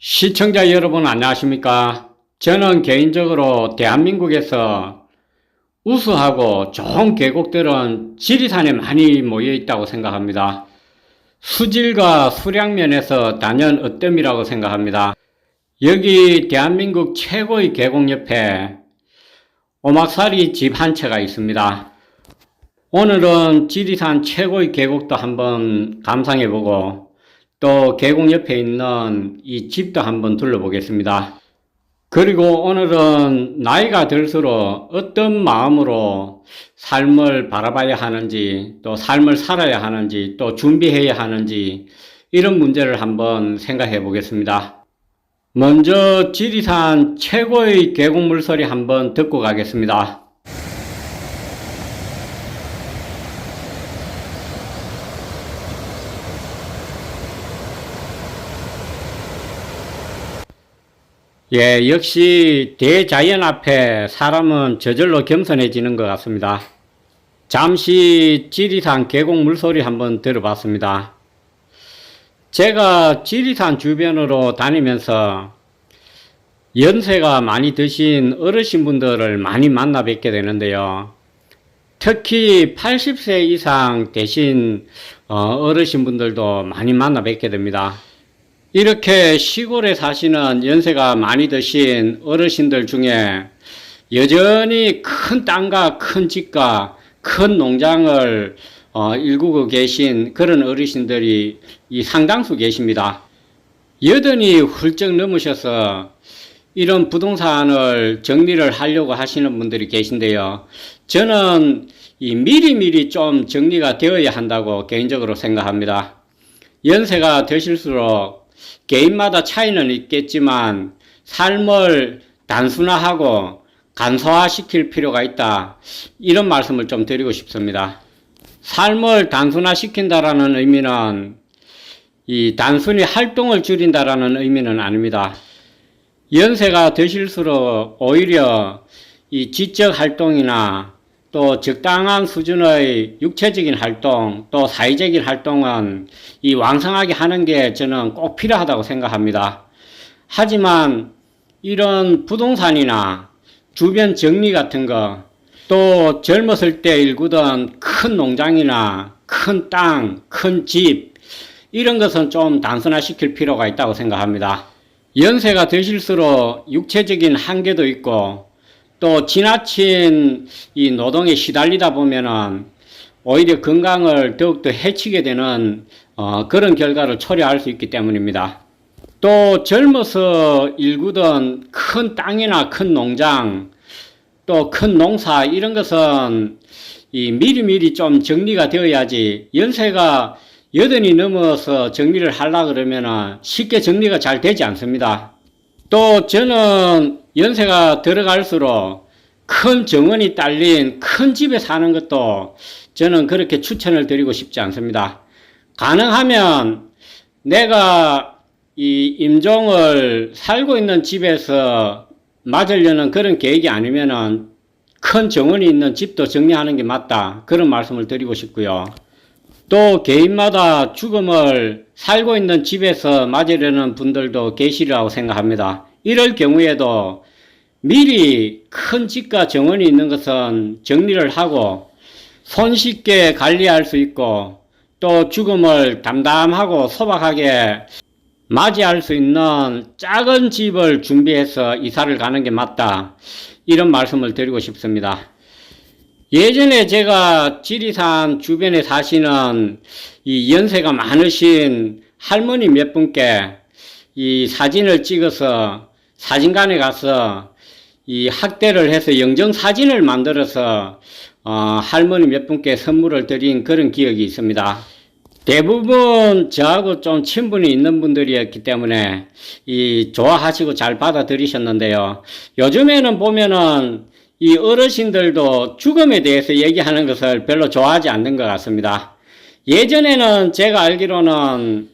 시청자 여러분 안녕하십니까? 저는 개인적으로 대한민국에서 우수하고 좋은 계곡들은 지리산에 많이 모여 있다고 생각합니다. 수질과 수량 면에서 단연 으뜸이라고 생각합니다. 여기 대한민국 최고의 계곡 옆에 오막살이 집 한 채가 있습니다. 오늘은 지리산 최고의 계곡도 한번 감상해보고 또 계곡 옆에 있는 이 집도 한번 둘러보겠습니다. 그리고 오늘은 나이가 들수록 어떤 마음으로 삶을 바라봐야 하는지, 또 삶을 살아야 하는지, 또 준비해야 하는지, 이런 문제를 한번 생각해 보겠습니다. 먼저 지리산 최고의 계곡 물소리 한번 듣고 가겠습니다. 예, 역시 대자연 앞에 사람은 저절로 겸손해지는 것 같습니다. 잠시 지리산 계곡 물소리 한번 들어봤습니다. 제가 지리산 주변으로 다니면서 연세가 많이 드신 어르신 분들을 많이 만나 뵙게 되는데요. 특히 80세 이상 되신 어, 어르신 분들도 많이 만나 뵙게 됩니다. 이렇게 시골에 사시는 연세가 많이 드신 어르신들 중에 여전히 큰 땅과 큰 집과 큰 농장을 어, 일구고 계신 그런 어르신들이 이 상당수 계십니다. 여든이 훌쩍 넘으셔서 이런 부동산을 정리를 하려고 하시는 분들이 계신데요. 저는 이 미리미리 좀 정리가 되어야 한다고 개인적으로 생각합니다. 연세가 드실수록 개인마다 차이는 있겠지만 삶을 단순화하고 간소화시킬 필요가 있다. 이런 말씀을 좀 드리고 싶습니다. 삶을 단순화시킨다라는 의미는 이 단순히 활동을 줄인다라는 의미는 아닙니다. 연세가 드실수록 오히려 이 지적 활동이나 또 적당한 수준의 육체적인 활동, 또 사회적인 활동은 이 왕성하게 하는 게 저는 꼭 필요하다고 생각합니다. 하지만 이런 부동산이나 주변 정리 같은 거, 또 젊었을 때 일구던 큰 농장이나 큰 땅, 큰 집, 이런 것은 좀 단순화 시킬 필요가 있다고 생각합니다. 연세가 드실수록 육체적인 한계도 있고, 또 지나친 이 노동에 시달리다 보면은 오히려 건강을 더욱더 해치게 되는 어, 그런 결과를 초래할 수 있기 때문입니다. 또 젊어서 일구던 큰 땅이나 큰 농장, 또 큰 농사 이런 것은 이 미리미리 좀 정리가 되어야지 연세가 여든이 넘어서 정리를 하려 그러면은 쉽게 정리가 잘 되지 않습니다. 또 저는 연세가 들어갈수록 큰 정원이 딸린 큰 집에 사는 것도 저는 그렇게 추천을 드리고 싶지 않습니다. 가능하면 내가 이 임종을 살고 있는 집에서 맞으려는 그런 계획이 아니면은 큰 정원이 있는 집도 정리하는 게 맞다. 그런 말씀을 드리고 싶고요. 또 개인마다 죽음을 살고 있는 집에서 맞으려는 분들도 계시리라고 생각합니다. 이럴 경우에도 미리 큰 집과 정원이 있는 것은 정리를 하고 손쉽게 관리할 수 있고 또 죽음을 담담하고 소박하게 맞이할 수 있는 작은 집을 준비해서 이사를 가는 게 맞다. 이런 말씀을 드리고 싶습니다. 예전에 제가 지리산 주변에 사시는 이 연세가 많으신 할머니 몇 분께 이 사진을 찍어서 사진관에 가서 이 학대를 해서 영정 사진을 만들어서 어, 할머니 몇 분께 선물을 드린 그런 기억이 있습니다. 대부분 저하고 좀 친분이 있는 분들이었기 때문에 이 좋아하시고 잘 받아들이셨는데요. 요즘에는 보면은 이 어르신들도 죽음에 대해서 얘기하는 것을 별로 좋아하지 않는 것 같습니다. 예전에는 제가 알기로는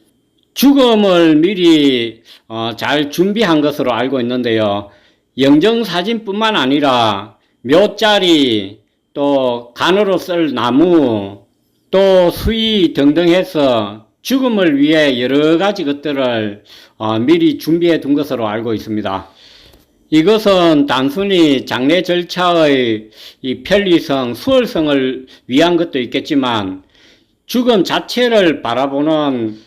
죽음을 미리 어, 잘 준비한 것으로 알고 있는데요. 영정사진뿐만 아니라 묘자리, 또 간으로 쓸 나무, 또 수위 등등 해서 죽음을 위해 여러 가지 것들을 어, 미리 준비해 둔 것으로 알고 있습니다. 이것은 단순히 장례 절차의 이 편리성, 수월성을 위한 것도 있겠지만 죽음 자체를 바라보는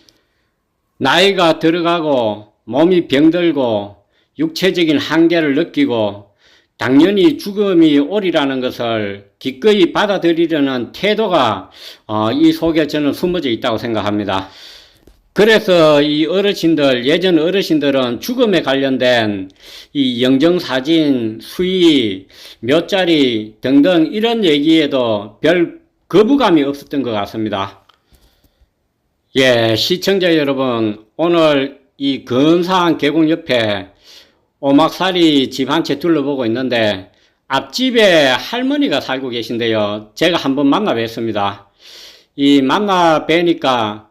나이가 들어가고 몸이 병들고 육체적인 한계를 느끼고 당연히 죽음이 오리라는 것을 기꺼이 받아들이려는 태도가 어, 이 속에 저는 숨어져 있다고 생각합니다. 그래서 이 어르신들, 예전 어르신들은 죽음에 관련된 이 영정사진, 수의, 몇 자리 등등 이런 얘기에도 별 거부감이 없었던 것 같습니다. 예, 시청자 여러분, 오늘 이 근사한 계곡 옆에 오막살이 집 한 채 둘러보고 있는데 앞집에 할머니가 살고 계신데요. 제가 한번 만나 뵀습니다. 이 만나 뵈니까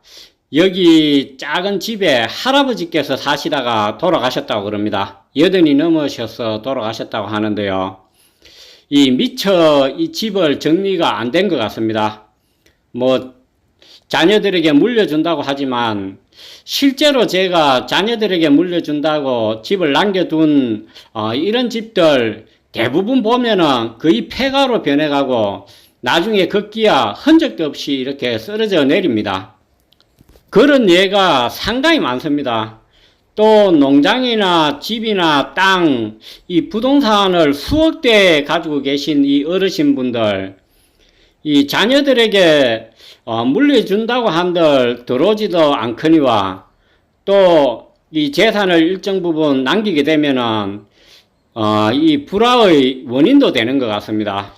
여기 작은 집에 할아버지께서 사시다가 돌아가셨다고 그럽니다. 여든이 넘으셔서 돌아가셨다고 하는데요. 이 미처 이 집을 정리가 안 된 것 같습니다. 뭐 자녀들에게 물려준다고 하지만 실제로 제가 자녀들에게 물려준다고 집을 남겨둔 어, 이런 집들 대부분 보면은 거의 폐가로 변해가고 나중에 걷기야 흔적도 없이 이렇게 쓰러져 내립니다. 그런 예가 상당히 많습니다. 또 농장이나 집이나 땅, 이 부동산을 수억 대 가지고 계신 이 어르신분들, 이 자녀들에게 어, 물려준다고 한들 들어오지도 않거니와 또 이 재산을 일정 부분 남기게 되면은 어, 이 불화의 원인도 되는 것 같습니다.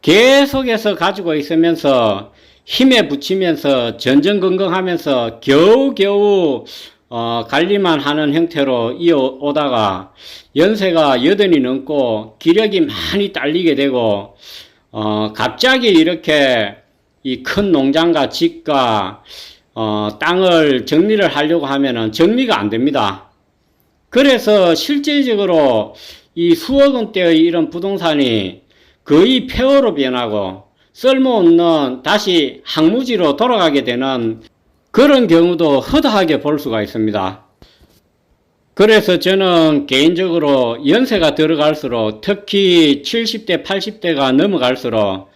계속해서 가지고 있으면서 힘에 붙이면서 전전긍긍하면서 겨우겨우 어, 관리만 하는 형태로 이어오다가 연세가 여든이 넘고 기력이 많이 딸리게 되고 어, 갑자기 이렇게 이 큰 농장과 집과 어, 땅을 정리를 하려고 하면은 정리가 안 됩니다. 그래서 실제적으로 이 수억 원대의 이런 부동산이 거의 폐허로 변하고 쓸모없는 다시 항무지로 돌아가게 되는 그런 경우도 허다하게 볼 수가 있습니다. 그래서 저는 개인적으로 연세가 들어갈수록 특히 70대, 80대가 넘어갈수록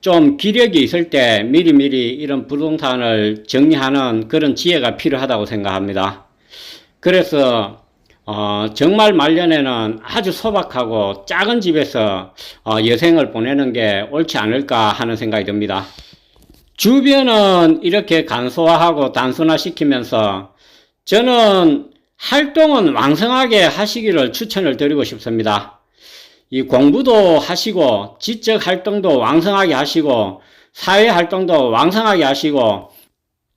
좀 기력이 있을 때 미리미리 이런 부동산을 정리하는 그런 지혜가 필요하다고 생각합니다. 그래서 어, 정말 말년에는 아주 소박하고 작은 집에서 어, 여생을 보내는 게 옳지 않을까 하는 생각이 듭니다. 주변은 이렇게 간소화하고 단순화시키면서 저는 활동은 왕성하게 하시기를 추천을 드리고 싶습니다. 이 공부도 하시고 지적 활동도 왕성하게 하시고 사회 활동도 왕성하게 하시고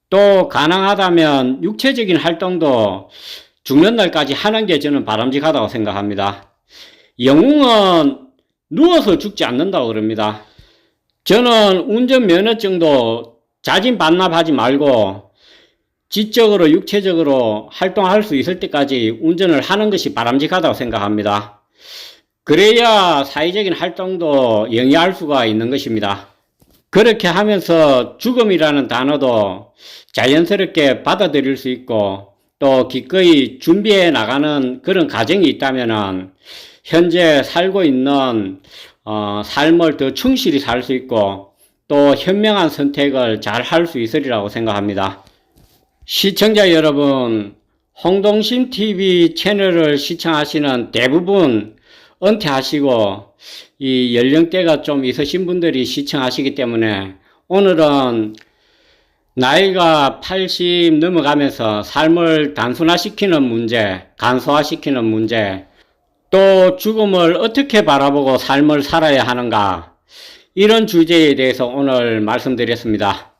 또 가능하다면 육체적인 활동도 죽는 날까지 하는 게 저는 바람직하다고 생각합니다. 영웅은 누워서 죽지 않는다고 그럽니다. 저는 운전 면허증도 자진 반납하지 말고 지적으로 육체적으로 활동할 수 있을 때까지 운전을 하는 것이 바람직하다고 생각합니다. 그래야 사회적인 활동도 영위할 수가 있는 것입니다. 그렇게 하면서 죽음이라는 단어도 자연스럽게 받아들일 수 있고 또 기꺼이 준비해 나가는 그런 과정이 있다면은 현재 살고 있는 어, 삶을 더 충실히 살 수 있고 또 현명한 선택을 잘 할 수 있으리라고 생각합니다. 시청자 여러분, 홍동심 TV 채널을 시청하시는 대부분 은퇴하시고 이 연령대가 좀 있으신 분들이 시청하시기 때문에 오늘은 나이가 80 넘어가면서 삶을 단순화시키는 문제, 간소화시키는 문제, 또 죽음을 어떻게 바라보고 삶을 살아야 하는가, 이런 주제에 대해서 오늘 말씀드렸습니다.